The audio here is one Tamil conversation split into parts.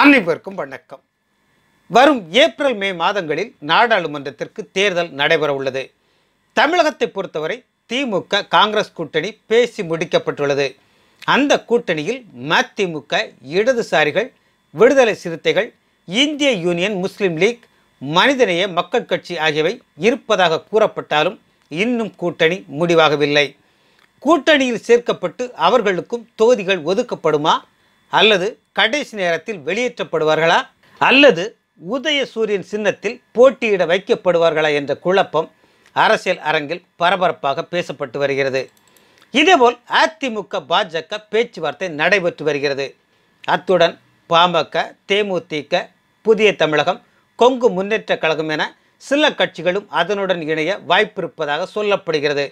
அனைவருக்கும் வணக்கம். வரும் ஏப்ரல் மே மாதங்களில் நாடாளுமன்றத்திற்கு தேர்தல் நடைபெற உள்ளது தமிழகத்தை பொறுத்தவரை திமுக காங்கிரஸ் கூட்டணி பேசி முடிக்கப்பட்டுள்ளது. அந்த கூட்டணியில் மதிமுக இடதுசாரிகள் விடுதலை சிறுத்தைகள் இந்திய யூனியன் முஸ்லீம் லீக் மனிதநேய மக்கள் கட்சி ஆகியவை இருப்பதாக கூறப்பட்டாலும் இன்னும் கூட்டணி முடிவாகவில்லை. கூட்டணியில் சேர்க்கப்பட்டு அவர்களுக்கும் தொகுதிகள் ஒதுக்கப்படுமா அல்லது கடைசி நேரத்தில் வெளியேற்றப்படுவார்களா? அல்லது உதய சூரியன் சின்னத்தில் போட்டியிட வைக்கப்படுவார்களா என்ற குழப்பம் அரசியல் அரங்கில் பரபரப்பாக பேசப்பட்டு வருகிறது. இதேபோல் அதிமுக பாஜக பேச்சுவார்த்தை நடைபெற்று வருகிறது. அத்துடன் பாமக தேமுதிக புதிய தமிழகம் கொங்கு முன்னேற்ற கழகம் என சில கட்சிகளும் அதனுடன் இணைய வாய்ப்பிருப்பதாக சொல்லப்படுகிறது.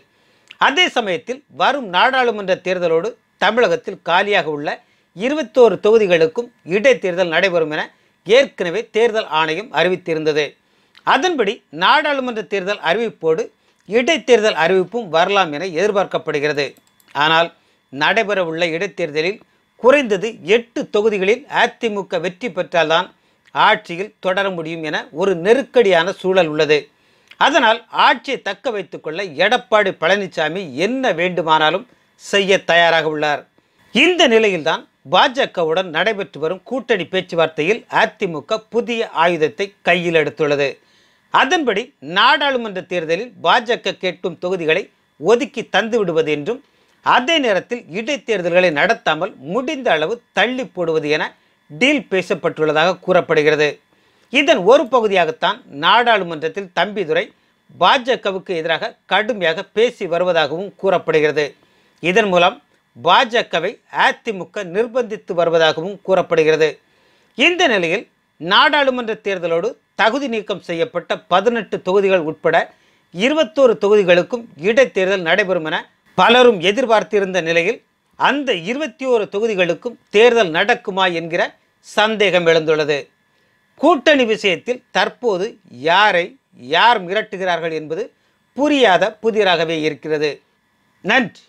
அதே சமயத்தில் வரும் நாடாளுமன்ற தேர்தலோடு தமிழகத்தில் காலியாக உள்ள இருபத்தோரு தொகுதிகளுக்கும் இடைத்தேர்தல் நடைபெறும் என ஏற்கனவே தேர்தல் ஆணையம் அறிவித்திருந்தது. அதன்படி நாடாளுமன்ற தேர்தல் அறிவிப்போடு இடைத்தேர்தல் அறிவிப்பும் வரலாம் என எதிர்பார்க்கப்படுகிறது. ஆனால் நடைபெறவுள்ள இடைத்தேர்தலில் குறைந்தது எட்டு தொகுதிகளில் அதிமுக வெற்றி பெற்றால்தான் ஆட்சியில் தொடர முடியும் என ஒரு நெருக்கடியான சூழல் உள்ளது. அதனால் ஆட்சியை தக்க வைத்துக்கொள்ள எடப்பாடி பழனிசாமி என்ன வேண்டுமானாலும் செய்ய தயாராக உள்ளார். இந்த நிலையில்தான் பாஜகவுடன் நடைபெற்று வரும் கூட்டணி பேச்சுவார்த்தையில் அதிமுக புதிய ஆயுதத்தை கையில் எடுத்துள்ளது. அதன்படி நாடாளுமன்ற தேர்தலில் பாஜக கேட்கும் தொகுதிகளை ஒதுக்கி தந்து விடுவது என்றும் அதே நேரத்தில் இடைத்தேர்தல்களை நடத்தாமல் முடிந்த அளவு தள்ளி போடுவது என டீல் பேசப்பட்டுள்ளதாக கூறப்படுகிறது. இதன் ஒரு பகுதியாகத்தான் நாடாளுமன்றத்தில் தம்பிதுரை பாஜகவுக்கு எதிராக கடுமையாக பேசி வருவதாகவும் கூறப்படுகிறது. இதன் மூலம் பாஜகவை அதிமுக நிர்பந்தித்து வருவதாகவும் கூறப்படுகிறது. இந்த நிலையில் நாடாளுமன்ற தேர்தலோடு தகுதி நீக்கம் செய்யப்பட்ட பதினெட்டு தொகுதிகள் உட்பட இருபத்தோரு தொகுதிகளுக்கும் இடைத்தேர்தல் நடைபெறும் என பலரும் எதிர்பார்த்திருந்த நிலையில் அந்த இருபத்தி ஓரு தொகுதிகளுக்கும் தேர்தல் நடக்குமா என்கிற சந்தேகம் எழுந்துள்ளது. கூட்டணி விஷயத்தில் தற்போது யாரை யார் மிரட்டுகிறார்கள் என்பது புரியாத புதிராகவே இருக்கிறது. நன்றி.